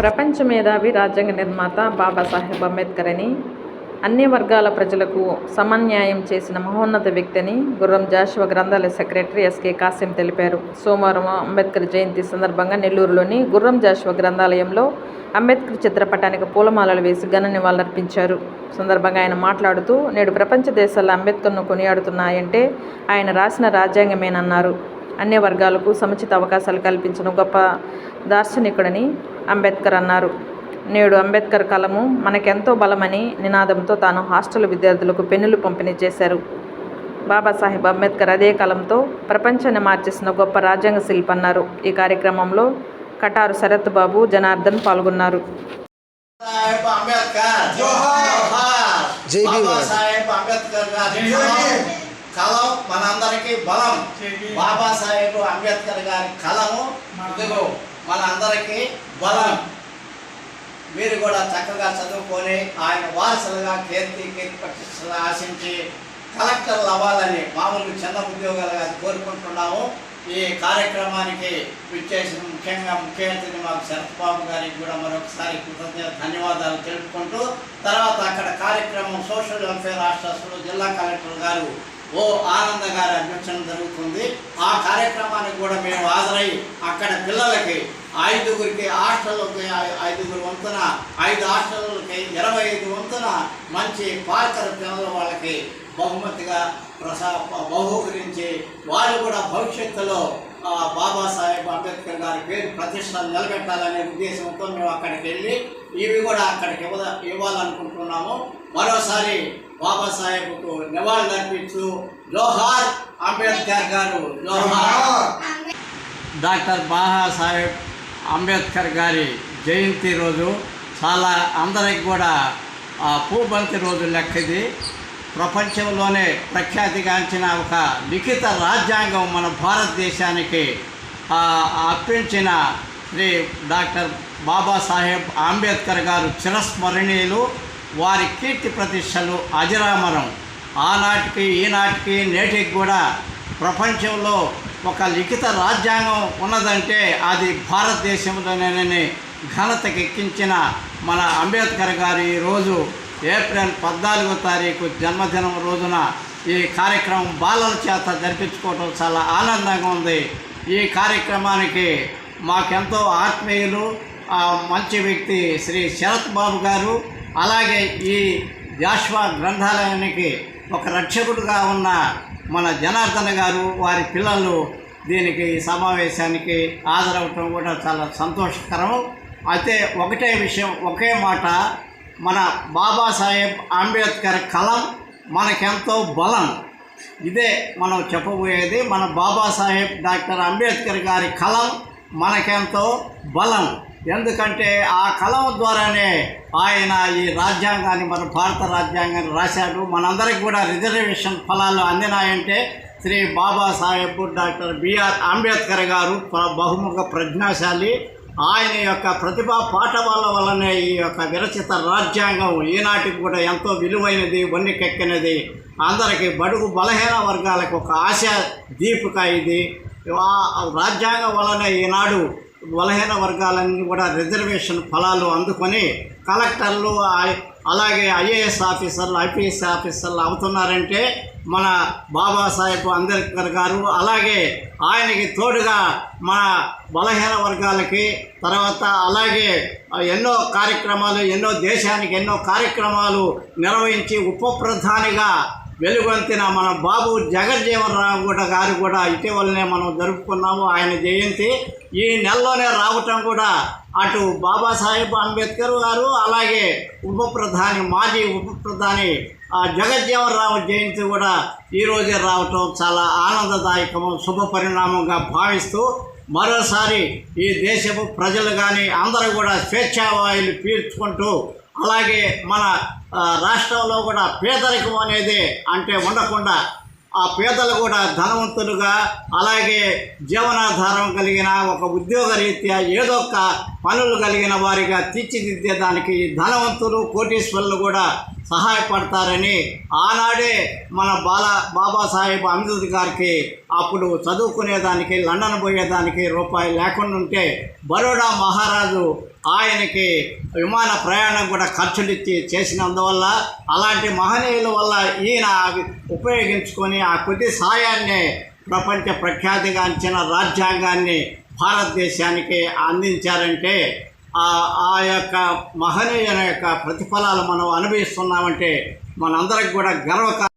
ప్రపంచ మేధావి రాజ్యాంగ నిర్మాత బాబాసాహెబ్ అంబేద్కర్ అని అన్ని వర్గాల ప్రజలకు సమన్యాయం చేసిన మహోన్నత వ్యక్తిని గుర్రం జాషువ గ్రంథాలయ సెక్రటరీ ఎస్కే కాసిం తెలిపారు. సోమవారం అంబేద్కర్ జయంతి సందర్భంగా నెల్లూరులోని గుర్రం జాషువ గ్రంథాలయంలో అంబేద్కర్ చిత్రపటానికి పూలమాలలు వేసి ఘన నివాళులర్పించారు. సందర్భంగా ఆయన మాట్లాడుతూ నేడు ప్రపంచ దేశాల్లో అంబేద్కర్ను కొనియాడుతున్నాయంటే ఆయన రాసిన రాజ్యాంగమేనన్నారు. అన్ని వర్గాలకు సముచిత అవకాశాలు కల్పించిన గొప్ప దార్శనికుడని అంబేద్కర్ అన్నారు. నేడు అంబేద్కర్ కలము మనకెంతో బలమని నినాదంతో తాను హాస్టల్ విద్యార్థులకు పెన్నులు పంపిణీ చేశారు. బాబాసాహెబ్ అంబేద్కర్ అదే కలంతో ప్రపంచాన్ని మార్చేసిన గొప్ప రాజ్యాంగ శిల్పి అన్నారు. ఈ కార్యక్రమంలో కటారు శరత్ బాబు జనార్దన్ పాల్గొన్నారు. జై కలం మనందరికీ బలం. జై భీమ్. బాబా సాహెబ్ అంబేద్కర్ గారి కలము ఇదిగో మనందరికీ బలం. మీరు కూడా చక్కగా చదువుకొని ఆయన వారసులుగా కీర్తి కీర్తి ప్రతిష్టలు ఆశించి కలెక్టర్లు అవ్వాలని మామూలు చిన్న ఉద్యోగాలుగా కోరుకుంటున్నాము. ఈ కార్యక్రమానికి విచ్చేసిన ముఖ్యంగా ముఖ్య అతిథి మాకు శరత్ బాబు గారికి కూడా మరొకసారి కృతజ్ఞత ధన్యవాదాలు తెలుపుకుంటూ తర్వాత అక్కడ కార్యక్రమం సోషల్ వెల్ఫేర్ రాష్ట్రస్తులు జిల్లా కలెక్టర్ గారు ఓ ఆనంద గారి అధ్యక్షన జరుగుతుంది. ఆ కార్యక్రమానికి కూడా మేము హాజరై అక్కడ పిల్లలకి ఐదుగురికి హాస్టల్కి ఐదుగురు వంతున ఐదు హాస్టళ్ళకి ఇరవై ఐదు వంతున మంచి పాత్ర పిల్లల వాళ్ళకి బహుమతిగా ప్రసా బహుకరించి వాళ్ళు కూడా భవిష్యత్తులో బాబాసాహెబ్ అంబేద్కర్ గారి పేరు ప్రతిష్టలు నిలబెట్టాలనే ఉద్దేశంతో మేము అక్కడికి వెళ్ళి ఇవి కూడా అక్కడికి ఇవ్వ ఇవ్వాలనుకుంటున్నాము. మరోసారి బాబాసాహెబ్కు నివాళులు అర్పించు. జోహార్ అంబేద్కర్ గారు జోహార్ డాక్టర్ బాబాసాహెబ్ అంబేద్కర్ గారి జయంతి రోజు చాలా అందరికి కూడా పూబంతి రోజు లెక్కది. ప్రపంచంలోనే ప్రఖ్యాతిగాంచిన ఒక లిఖిత రాజ్యాంగం మన భారతదేశానికి అర్పించిన శ్రీ డాక్టర్ బాబాసాహెబ్ అంబేద్కర్ గారు చిరస్మరణీయులు. వారి కీర్తి ప్రతిష్టలు అజరామరం. ఆనాటికి ఈనాటికి నేటికి కూడా ప్రపంచంలో ఒక లిఖిత రాజ్యాంగం ఉన్నదంటే అది భారతదేశంలోనే ఘనతకెక్కించిన మన అంబేద్కర్ గారు ఈరోజు ఏప్రిల్ పద్నాలుగో తారీఖు జన్మదినం రోజున ఈ కార్యక్రమం బాలల చేత జరిపించుకోవడం చాలా ఆనందంగా ఉంది. ఈ కార్యక్రమానికి మాకెంతో ఆత్మీయులు ఆ మంచి వ్యక్తి శ్రీ శరత్ బాబు గారు అలాగే ఈ జాష్వా గ్రంథాలయానికి ఒక రక్షకుడుగా ఉన్న మన జనార్దన్ గారు వారి పిల్లలు దీనికి ఈ సమావేశానికి హాజరవటం కూడా చాలా సంతోషకరం. అయితే ఒకటే విషయం ఒకే మాట మన బాబాసాహెబ్ అంబేద్కర్ కలం మనకెంతో బలం. ఇదే మనం చెప్పబోయేది మన బాబాసాహెబ్ డాక్టర్ అంబేద్కర్ గారి కలం మనకెంతో బలం. ఎందుకంటే ఆ కలం ద్వారానే ఆయన ఈ రాజ్యాంగాన్ని మన భారత రాజ్యాంగాన్ని రాశాడు. మనందరికి కూడా రిజర్వేషన్ ఫలాలు అందినాయంటే శ్రీ బాబాసాహెబ్ డాక్టర్ బిఆర్ అంబేద్కర్ గారు బహుముఖ ప్రజ్ఞాశాలి. ఆయన యొక్క ప్రతిభా పాఠవాల వల్లనే ఈ యొక్క విరచిత రాజ్యాంగం ఈనాటికి కూడా ఎంతో విలువైనది వన్నెకెక్కినది అందరికీ బడుగు బలహీన వర్గాలకు ఒక ఆశ దీపిక ఇది. ఆ రాజ్యాంగం వలన ఈనాడు బలహీన వర్గాలన్నీ కూడా రిజర్వేషన్ ఫలాలు అందుకొని కలెక్టర్లు అలాగే ఐఏఎస్ ఆఫీసర్లు ఐపీఎస్ ఆఫీసర్లు అవుతున్నారంటే మన బాబాసాహెబ్ అంబేద్కర్ గారు అలాగే ఆయనకి తోడుగా మన బలహీన వర్గాలకి తర్వాత అలాగే ఎన్నో కార్యక్రమాలు ఎన్నో దేశానికి ఎన్నో కార్యక్రమాలు నిర్వహించి ఉప ప్రధానిగా వెలుగొంతిన మన బాబు జగజ్జీవన్ రావు కూడా గారు కూడా ఇటీవలనే మనం జరుపుకున్నాము. ఆయన జయంతి ఈ నెలలోనే రావటం కూడా అటు బాబాసాహెబ్ అంబేద్కర్ గారు అలాగే ఉప ప్రధాని మాజీ ఉప ప్రధాని జగజ్జీవన్ రావు జయంతి కూడా ఈరోజే రావటం చాలా ఆనందదాయకము శుభ పరిణామంగా భావిస్తూ మరోసారి ఈ దేశపు ప్రజలు కానీ అందరూ కూడా స్వేచ్ఛావాయులు పీల్చుకుంటూ అలాగే మన రాష్ట్రంలో కూడా పేదరికం అనేది అంటే ఉండకుండా ఆ పేదలు కూడా ధనవంతులుగా అలాగే జీవనాధారం కలిగిన ఒక ఉద్యోగ రీత్యా ఏదో ఒక పనులు కలిగిన వారిగా తీర్చిదిద్దే దానికి ధనవంతులు కోటీశ్వరులు కూడా సహాయపడతారని ఆనాడే మన బాల బాబాసాహెబ్ అంబేద్కర్ గారికి అప్పుడు చదువుకునేదానికి లండన్ పోయేదానికి రూపాయి లేకుండా ఉంటే బరోడా మహారాజు ఆయనకి విమాన ప్రయాణం కూడా ఖర్చులిచ్చి చేసినందువల్ల అలాంటి మహనీయుల వల్ల ఈయన ఉపయోగించుకొని ఆ కొద్ది సాయాన్ని ప్రపంచ ప్రఖ్యాతిగాంచిన రాజ్యాంగాన్ని భారతదేశానికి అందించారంటే ఆ ఆ యొక్క మహనీయుల యొక్క ప్రతిఫలాలు మనం అనుభవిస్తున్నామంటే మనందరికి కూడా గర్వకారణం.